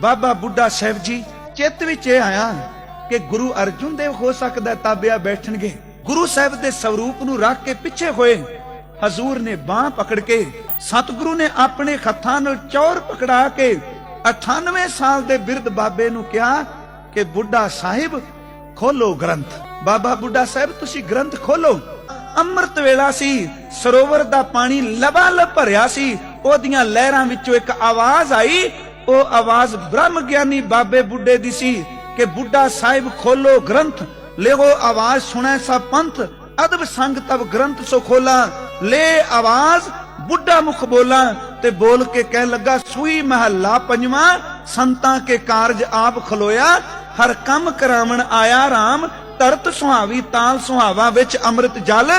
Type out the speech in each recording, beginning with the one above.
ਬਾਬਾ ਬੁੱਢਾ ਸਾਹਿਬ ਜੀ, ਚਿੱਤ ਵਿੱਚ ਇਹ ਆਇਆ ਕਿ ਗੁਰੂ ਅਰਜੁਨ ਦੇਵ ਹੋ ਸਕਦਾ ਤਾਬਿਆ ਬੈਠਣਗੇ। ਗੁਰੂ ਸਾਹਿਬ ਦੇ ਸਰੂਪ ਨੂੰ ਰੱਖ ਕੇ ਪਿੱਛੇ ਹੋਏ, ਹਜ਼ੂਰ ਨੇ ਬਾਹ ਪਕੜ ਕੇ, ਸਤਿਗੁਰੂ ਨੇ ਆਪਣੇ ਹੱਥਾਂ ਨਾਲ ਚੌਰ ਪਕੜਾ ਕੇ 98 ਸਾਲ ਦੇ ਬਿਰਧ ਬਾਬੇ ਨੂੰ ਕਿਹਾ ਕਿ ਬੁੱਢਾ ਸਾਹਿਬ, ਖੋਲੋ ਗ੍ਰੰਥ। ਬਾਬਾ ਬੁੱਢਾ ਸਾਹਿਬ, ਤੁਸੀਂ ਗ੍ਰੰਥ ਖੋਲੋ। ਅੰਮ੍ਰਿਤ ਵੇਲਾ ਸੀ, ਸਰੋਵਰ ਦਾ ਪਾਣੀ ਲਬਾਲਬ ਭਰਿਆ ਸੀ, ਉਹਦੀਆਂ ਲਹਿਰਾਂ ਵਿੱਚੋਂ ਇੱਕ ਆਵਾਜ਼ ਆਈ ਉਹ ਆਵਾਜ਼ ਬ੍ਰਹਮ ਗਿਆਨੀ ਬਾਬੇ ਬੁੱਢੇ ਦੀ ਸੀ ਕਿ ਬੁੱਢਾ ਸਾਹਿਬ ਖੋਲੋ ਗ੍ਰੰਥ, ਲਿਓ ਆਵਾਜ਼, ਸੁਣੈ ਸਭ ਪੰਥ, ਅਦਬ ਸੰਗ ਤਬ ਗ੍ਰੰਥ ਸੋ ਖੋਲਾ। ਲੈ ਆਵਾਜ਼, ਬੁੱਢਾ ਮੁਖ ਬੋਲਾ ਤੇ ਬੋਲ ਕੇ ਕਹਿ ਲੱਗਾ, ਸੂਈ ਮਹੱਲਾ ਪੰਜਵਾਂ, ਸੰਤਾਂ ਕੇ ਕਾਰਜ ਆਪ ਖਲੋਇਆ, ਹਰ ਕੰਮ ਕਰਾਵਣ ਆਇਆ RAM ਤਰਤ ਸੁਹਾਵੀ ਤਾਲ ਸੁਹਾਵਾ ਵਿੱਚ ਅੰਮ੍ਰਿਤ ਜਲ,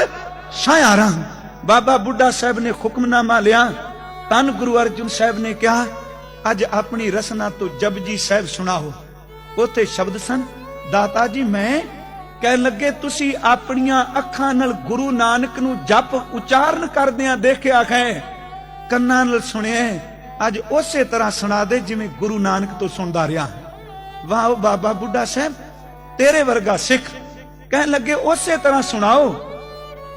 ਛਾਇਆ ਰਾਮ। ਬਾਬਾ ਬੁੱਢਾ ਸਾਹਿਬ ਨੇ ਹੁਕਮਨਾਮਾ ਲਿਆ। ਤਨ ਗੁਰੂ ਅਰਜਨ ਸਾਹਿਬ ਨੇ ਕਿਹਾ ਅੱਜ ਆਪਣੀ ਰਸਨਾ ਤੋਂ ਜਪਜੀ ਸਾਹਿਬ ਸੁਣਾਓ। ਉੱਥੇ ਸ਼ਬਦ ਸਨ, ਦਾਤਾ ਜੀ, ਮੈਂ ਕਹਿ ਲੱਗੇ, ਤੁਸੀਂ ਆਪਣੀਆਂ ਅੱਖਾਂ ਨਾਲ ਗੁਰੂ ਨਾਨਕ ਨੂੰ ਜਪ ਉਚਾਰਨ ਕਰਦਿਆਂ ਦੇਖਿਆ ਹੈ। ਕੰਨਾਂ ਨਾਲ ਸੁਣਿਆ ਅੱਜ ਉਸੇ ਤਰ੍ਹਾਂ ਸੁਣਾ ਦੇ ਜਿਵੇਂ ਗੁਰੂ ਨਾਨਕ ਤੋਂ ਸੁਣਦਾ ਰਿਹਾ। ਵਾਹ ਉਹ ਬਾਬਾ ਬੁੱਢਾ ਸਾਹਿਬ, ਤੇਰੇ ਵਰਗਾ ਸਿੱਖ ਕਹਿਣ ਲੱਗੇ, ਉਸੇ ਤਰ੍ਹਾਂ ਸੁਣਾਓ।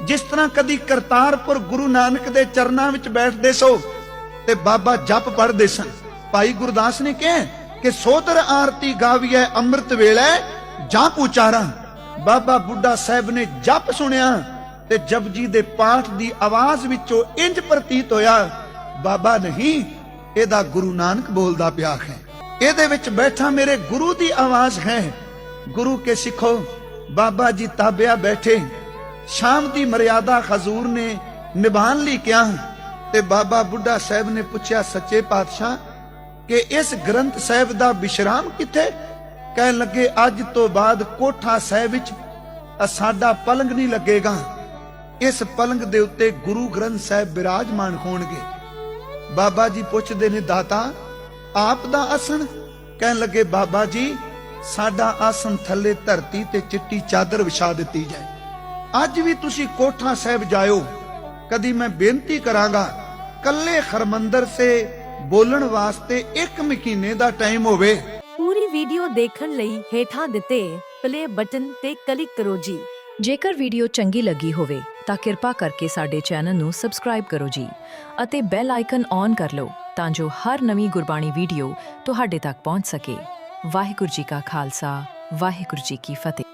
ਜਿਸ ਤਰ੍ਹਾਂ ਕਦੀ ਕਰਤਾਰਪੁਰ ਗੁਰੂ ਨਾਨਕ ਦੇ ਚਰਨਾਂ ਵਿੱਚ ਬੈਠਦੇ ਸੋ ਤੇ ਬਾਬਾ ਜਪ ਪੜ੍ਹਦੇ ਸਨ। ਭਾਈ ਗੁਰਦਾਸ ਨੇ ਕਿਹਾ ਕਿ ਸੋਦਰ ਆਰਤੀ ਗਾਵੀਐ, ਅੰਮ੍ਰਿਤ ਵੇਲੇ ਜਪ ਉਚਾਰਾਂ ਬਾਬਾ ਬੁੱਢਾ ਸਾਹਿਬ ਨੇ ਜਪ ਸੁਣਿਆ ਤੇ ਜਪਜੀ ਦੇ ਪਾਠ ਦੀ ਆਵਾਜ਼ ਵਿੱਚੋਂ ਇੰਜ ਪ੍ਰਤੀਤ ਹੋਇਆ, ਬਾਬਾ ਨਹੀਂ, ਇਹਦਾ ਗੁਰੂ ਨਾਨਕ ਬੋਲਦਾ ਪਿਆ ਹੈ। ਇਹਦੇ ਵਿੱਚ ਬੈਠਾ ਮੇਰੇ ਗੁਰੂ ਦੀ ਆਵਾਜ਼ ਹੈ। ਗੁਰੂ ਕੇ ਸਿੱਖੋ, ਬਾਬਾ ਜੀ ਤਾਬਿਆ ਬੈਠੇ। ਸ਼ਾਮ ਦੀ ਮਰਿਆਦਾ ਹਜ਼ੂਰ ਨੇ ਨਿਭਾਣ ਲਈ ਕਿਹਾ ਤੇ ਬਾਬਾ ਬੁੱਢਾ ਸਾਹਿਬ ਨੇ ਪੁੱਛਿਆ, ਸੱਚੇ ਪਾਤਸ਼ਾਹ ਕਿ ਇਸ ਗ੍ਰੰਥ ਸਾਹਿਬ ਦਾ ਵਿਸ਼ਰਾਮ ਕਿੱਥੇ? ਕਹਿਣ ਲੱਗੇ, ਅੱਜ ਤੋਂ ਬਾਅਦ ਕੋਠਾ ਸਾਹਿਬ ਵਿੱਚ ਸਾਡਾ ਪਲੰਗ ਨਹੀਂ ਲੱਗੇਗਾ। ਇਸ ਪਲੰਗ ਦੇ ਉੱਤੇ ਗੁਰੂ ਗ੍ਰੰਥ ਸਾਹਿਬ ਬਿਰਾਜਮਾਨ ਹੋਣਗੇ। ਬਾਬਾ ਜੀ ਪੁੱਛਦੇ ਨੇ, ਦਾਤਾ, ਆਪ ਦਾ ਆਸਣ? ਕਹਿਣ ਲੱਗੇ, ਬਾਬਾ ਜੀ, ਸਾਡਾ ਆਸਣ ਥੱਲੇ ਧਰਤੀ ਤੇ ਚਿੱਟੀ ਚਾਦਰ ਵਿਛਾ ਦਿੱਤੀ ਜਾਏ। ਅੱਜ ਵੀ ਤੁਸੀਂ ਕੋਠਾ ਸਾਹਿਬ ਜਾਇਓ। ਕਦੀ ਮੈਂ ਬੇਨਤੀ ਕਰਾਂਗਾ, ਕੱਲੇ ਹਰਮੰਦਰ ਸੇ ਬੋਲਣ ਵਾਸਤੇ ਇੱਕ ਮਹੀਨੇ ਦਾ ਟਾਈਮ ਹੋਵੇ। ਪੂਰੀ ਵੀਡੀਓ ਦੇਖਣ ਲਈ ਹੇਠਾਂ ਦਿੱਤੇ ਪਲੇ ਬਟਨ ਤੇ ਕਲਿੱਕ ਕਰੋ ਜੀ। ਜੇਕਰ ਵੀਡੀਓ ਚੰਗੀ ਲੱਗੀ ਹੋਵੇ, ਤਾਂ ਕਿਰਪਾ ਕਰਕੇ ਸਾਡੇ ਚੈਨਲ ਨੂੰ ਸਬਸਕ੍ਰਾਈਬ ਕਰੋ ਜੀ ਅਤੇ ਬੈਲ ਆਈਕਨ ਔਨ ਕਰ ਲਓ ਤਾਂ ਜੋ ਹਰ ਨਵੀਂ ਗੁਰਬਾਣੀ ਵੀਡੀਓ ਤੁਹਾਡੇ ਤੱਕ ਪਹੁੰਚ ਸਕੇ। ਵਾਹਿਗੁਰੂ ਜੀ ਕਾ ਖਾਲਸਾ, ਵਾਹਿਗੁਰੂ ਜੀ ਕੀ ਫਤਿਹ।